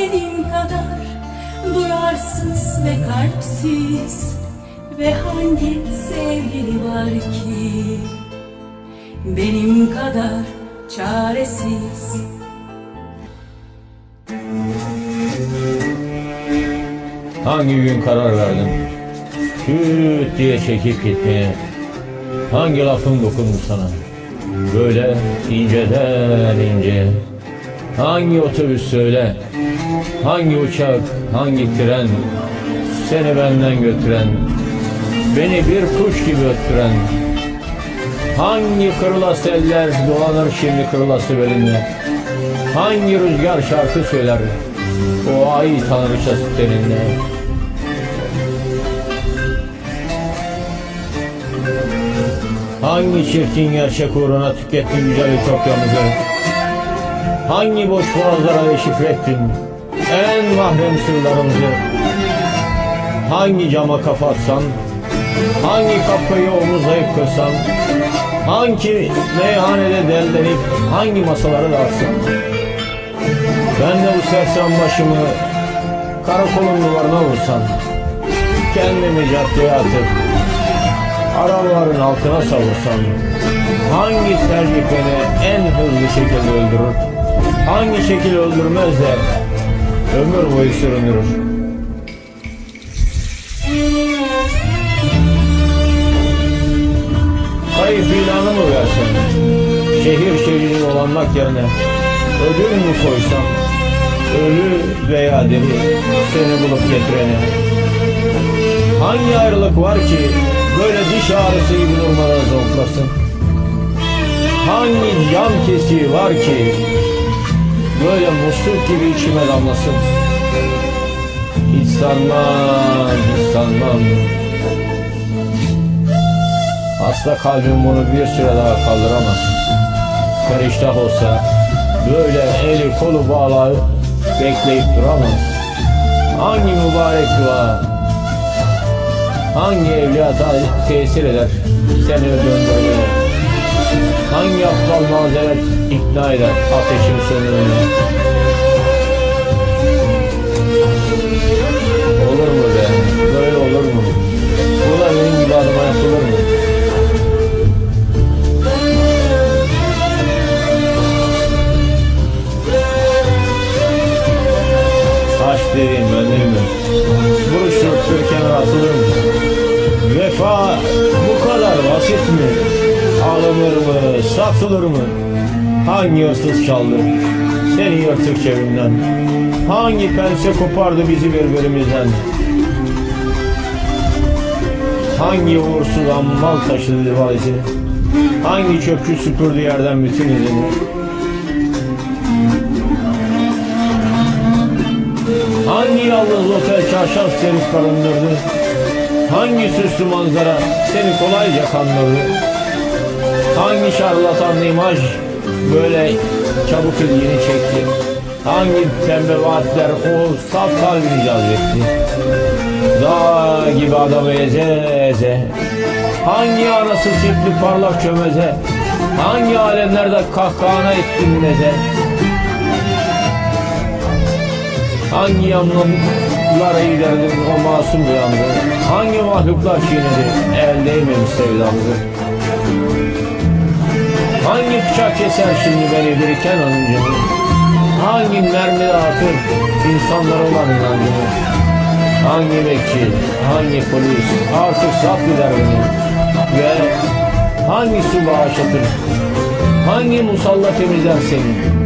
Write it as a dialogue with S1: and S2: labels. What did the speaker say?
S1: senin kadar duyarsız ve kalpsiz ve hangi sevgili var ki benim kadar çaresiz
S2: Hangi gün karar verdin? Küt diye çekip gitmeye. Hangi lafın dokundu sana? Böyle inceden inceye. Hangi otobüs söyle? Hangi uçak, hangi tren? Seni benden götüren, beni bir kuş gibi öttüren. Hangi kırılas eller dolanır şimdi kırılası belinde? Hangi rüzgar şarkı söyler? O ay tanrıçası teninde. Hangi çirkin gerçek uğruna tükettin güzel ütopyamızı? Hangi boş boğazlara deşifre ettin en mahrem sırlarımızı? Hangi cama kafa atsan? Hangi kapıyı omuzlayıp kırsan? Hangi meyhanede dellenip hangi masaları dağıtsan? Ben de bu sersem başımı karakolun duvarına vursam Kendimi caddeye atıp arabaların altına savursam Hangi tercih beni en hızlı şekilde öldürür Hangi şekil öldürmez de ömür boyu süründürür Kayıp ilanı mı versen Şehir şehir dolanmak yerine Ödül mü koysam? Ölü veya diri Seni bulup getirene. Hangi ayrılık var ki Böyle diş ağrısı gibi durmadan zonklasın Hangi cam kesiği var ki Böyle musluk gibi içime damlasın Hiç sanmam, hiç sanmam Hasta kalbim bunu bir süre daha kaldıramaz Periştah olsa böyle eli kolu bağlayıp bekleyip duramaz. Hangi mübarek dua, hangi evliyata tesir eder seni döndürmeye? Hangi aptal mazeret ikna eder ateşin sönümüne? Olur mu be? Böyle olur mu? Bu da benim gibi yapılır mı? Taş dediğin önemli mi? Buruşup bir kenara atılır mı? Vefa bu kadar basit mi? Alınır mı? Satılır mı? Hangi hırsız çaldı? Seni yırtık cebinden. Hangi pense kopardı bizi birbirimizden? Hangi uğursuz ammal taşıdı valizini? Hangi çöpçü süpürdü yerden bütün izini? Hangi yalnız otel çarşaf seni karındırdı? Hangi süslü manzara seni kolayca kandırdı? Hangi şarlatan imaj böyle çabuk ilgini çekti? Hangi pembe vaatler o saf kalbini cazbetti? Dağ gibi adamı eze eze Hangi anası tipli parlak çömeze Hangi alemlerde kahkahana ettin neze Hangi yanlarla giderdin o masum uyandı Hangi mahluklar çiğnedi el değmemiş sevdamızı Hangi bıçak keser şimdi beni biriken anıncımı Hangi mermi dağıtır insanlara olan inancımı? Hangi bekçi, hangi polis? Artık zapt eder beni. Ve hangi su bağışlatır? Hangi musalla temizler seni